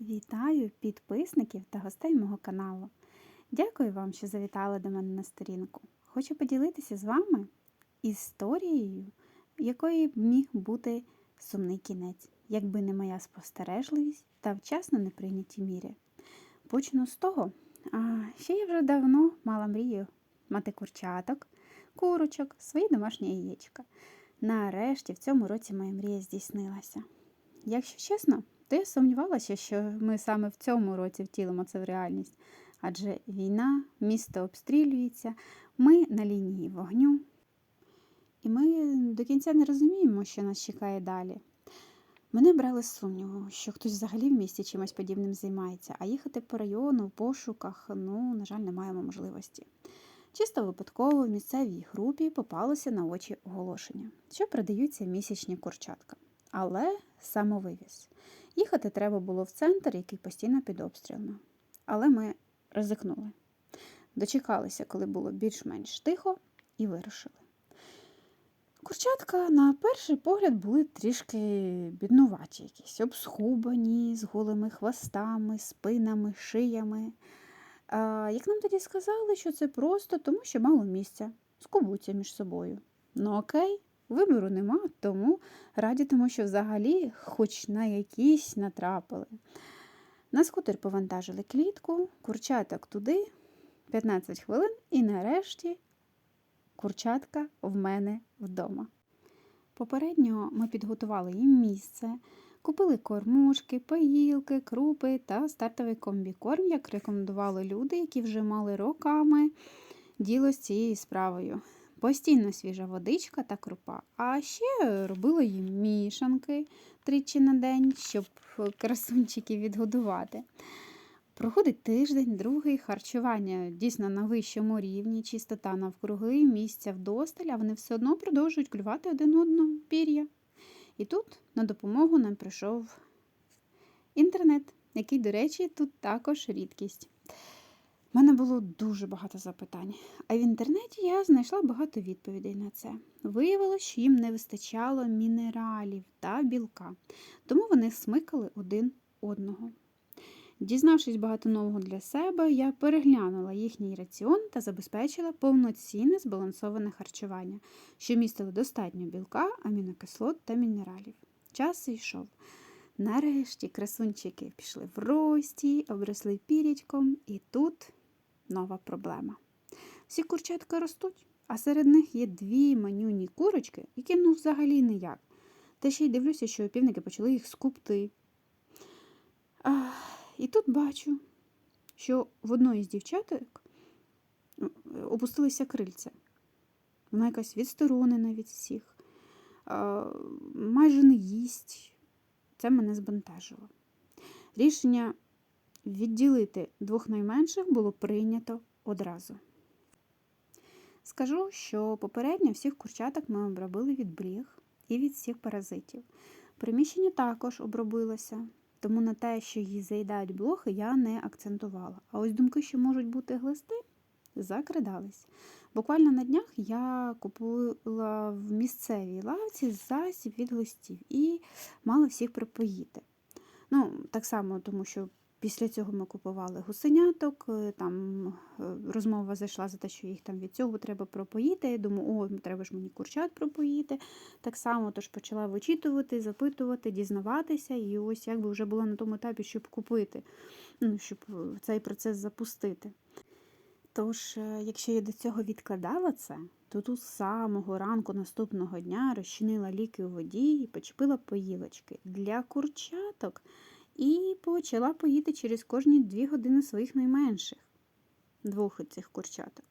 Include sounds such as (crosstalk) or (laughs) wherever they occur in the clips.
Вітаю підписників та гостей мого каналу. Дякую вам, що завітали до мене на сторінку. Хочу поділитися з вами історією, якої б міг бути сумний кінець, якби не моя спостережливість та вчасно не прийняті міри. Почну з того, що я вже давно мала мрію мати курчаток, курочок, свої домашні яєчка. Нарешті в цьому році моя мрія здійснилася. Якщо чесно, то я сумнівалася, що ми саме в цьому році втілимо це в реальність. Адже війна, місто обстрілюється, ми на лінії вогню, і ми до кінця не розуміємо, що нас чекає далі. Мене брали сумніву, що хтось взагалі в місті чимось подібним займається, а їхати по району в пошуках, ну, на жаль, не маємо можливості. Чисто випадково в місцевій групі попалося на очі оголошення, що продаються місячні курчатка. Але самовивіз. Їхати треба було в центр, який постійно під обстрілами. Але ми ризикнули. Дочекалися, коли було більш-менш тихо, і вирушили. Курчатка, на перший погляд, були трішки біднуваті, якісь обсхубані, з голими хвостами, спинами, шиями. А, як нам тоді сказали, що це просто тому, що мало місця, скубуться між собою. Ну окей, вибору нема, тому раді тому, що взагалі хоч на якісь натрапили. На скутер повантажили клітку, курчаток туди, 15 хвилин, і нарешті курчатка в мене вдома. Попередньо ми підготували їм місце, купили кормушки, поїлки, крупи та стартовий комбікорм, як рекомендували люди, які вже мали роками діло з цією справою. Постійно свіжа водичка та крупа. А ще робила їм мішанки тричі на день, щоб красунчиків відгодувати. Проходить тиждень, другий харчування дійсно на вищому рівні, чистота навкруги, місця вдосталь, а вони все одно продовжують клювати один одному пір'я. І тут на допомогу нам прийшов інтернет, який, до речі, тут також рідкість. У мене було дуже багато запитань, а в інтернеті я знайшла багато відповідей на це. Виявилось, що їм не вистачало мінералів та білка, тому вони смикали один одного. Дізнавшись багато нового для себе, я переглянула їхній раціон та забезпечила повноцінне збалансоване харчування, що містило достатньо білка, амінокислот та мінералів. Час йшов. Нарешті красунчики пішли в рості, обросли пірячком, і тут нова проблема. Всі курчатка ростуть, а серед них є дві манюні курочки, які ну взагалі ніяк. Та ще й дивлюся, що опівники почали їх скупти. А, і тут бачу, що в одної з дівчаток опустилися крильця. Вона якась відсторонена від всіх, а, майже не їсть. Це мене збентежило. Рішення відділити двох найменших було прийнято одразу. Скажу, що попередньо всіх курчаток ми обробили від бріг і від всіх паразитів. Приміщення також обробилося, тому на те, що її заїдають блохи, я не акцентувала. А ось думки, що можуть бути глисти, закрадались. Буквально на днях я купила в місцевій лавці засіб від глистів і мала всіх припоїти. Ну, так само, тому що після цього ми купували гусеняток, е, там е, розмова зайшла за те, що їх там від цього треба пропоїти. Я думаю, о, треба ж мені курчат пропоїти. Так само тож почала вичитувати, запитувати, дізнаватися, і ось якби вже була на тому етапі, щоб купити, ну, щоб е, цей процес запустити. Тож, якщо я до цього відкладала це, то тут з самого ранку наступного дня розчинила ліки у воді і почепила поїлочки для курчаток і почала поїти через кожні дві години своїх найменших двох цих курчаток.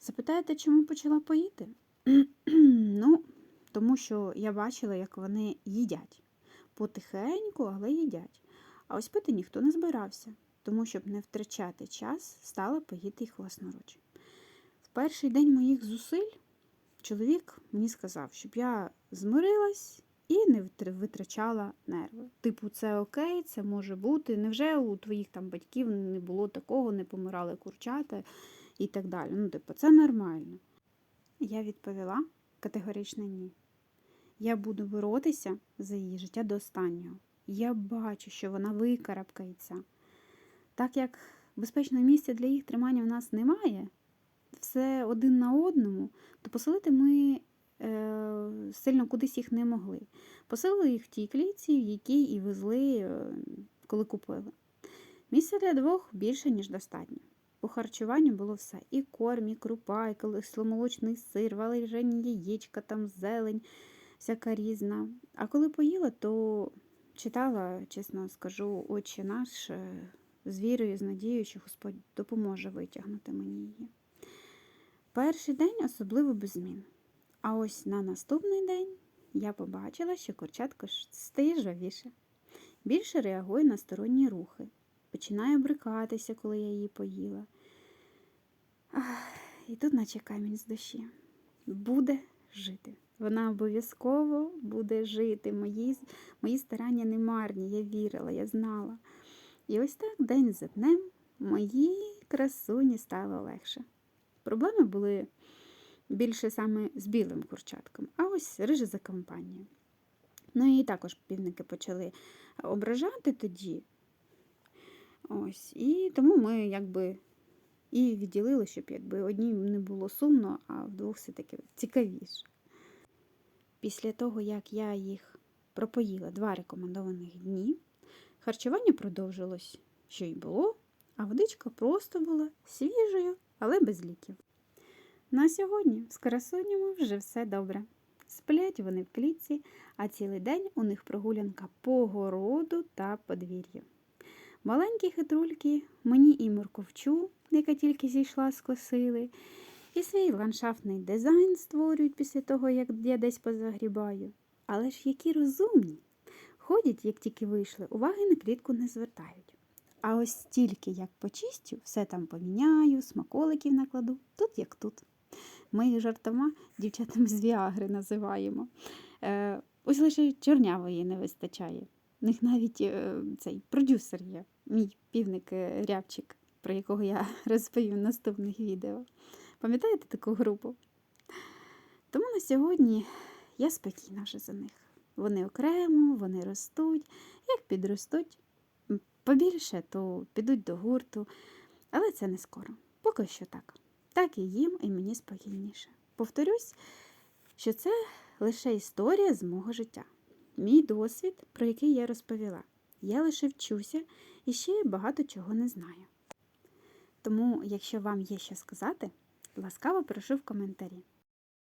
Запитаєте, чому почала поїти? (clears throat) ну, тому що я бачила, як вони їдять. Потихеньку, але їдять. А ось пити ніхто не збирався тому, щоб не втрачати час, стала поїти їх власноруч. В перший день моїх зусиль чоловік мені сказав, щоб я змирилась і не витрачала нерви. Типу, це окей, це може бути. Невже у твоїх там батьків не було такого, не помирали курчата і так далі. Ну, типу, це нормально. Я відповіла категорично ні. Я буду боротися за її життя до останнього. Я бачу, що вона викарабкається. Так як безпечного місця для їх тримання в нас немає, все один на одному, то поселити ми сильно кудись їх не могли. Поселили їх в тій клітці, в якій і везли, е, коли купили. Місця для двох більше, ніж достатньо. По харчуванню було все: і корм, і крупа, і кисломолочний сир, валежені яєчка, там зелень, всяка різна. А коли поїла, то читала, чесно скажу, очі наш е, з вірою, з надією, що Господь допоможе витягнути мені її. Перший день особливо без змін. А ось на наступний день я побачила, що курчатко стає жвавіше. Більше реагує на сторонні рухи. Починає брикатися, коли я її поїла. Ах, і тут, наче камінь з душі. Буде жити. Вона обов'язково буде жити. Мої, мої старання не марні. Я вірила, я знала. І ось так день за днем моїй красуні стало легше. Проблеми були більше саме з білим курчатком, а ось рижа за компанію. Ну і також півники почали ображати тоді. Ось, І тому ми якби і відділили, щоб якби одній не було сумно, а вдвох все-таки цікавіше. Після того, як я їх пропоїла два рекомендованих дні, харчування продовжилось, що й було, а водичка просто була свіжою, але без ліків. На сьогодні з красунями вже все добре. Сплять вони в клітці, а цілий день у них прогулянка по городу та подвір'ю. Маленькі хитрульки мені і морковчу, яка тільки зійшла з косили, і свій ландшафтний дизайн створюють після того, як я десь позагрібаю. Але ж які розумні! Ходять, як тільки вийшли, уваги на клітку не звертають. А ось тільки як почистю, все там поміняю, смаколиків накладу, тут як тут. Ми їх жартома дівчатами з Віагри називаємо. Е, ось лише чорнявої не вистачає. У них навіть е, цей продюсер є, мій півник е, Рябчик, про якого я (laughs) розповім в наступних відео. Пам'ятаєте таку групу? Тому на сьогодні я спокійна вже за них. Вони окремо, вони ростуть. Як підростуть побільше, то підуть до гурту. Але це не скоро. Поки що так. Так і їм, і мені спокійніше. Повторюсь, що це лише історія з мого життя. Мій досвід, про який я розповіла. Я лише вчуся і ще багато чого не знаю. Тому, якщо вам є що сказати, ласкаво прошу в коментарі.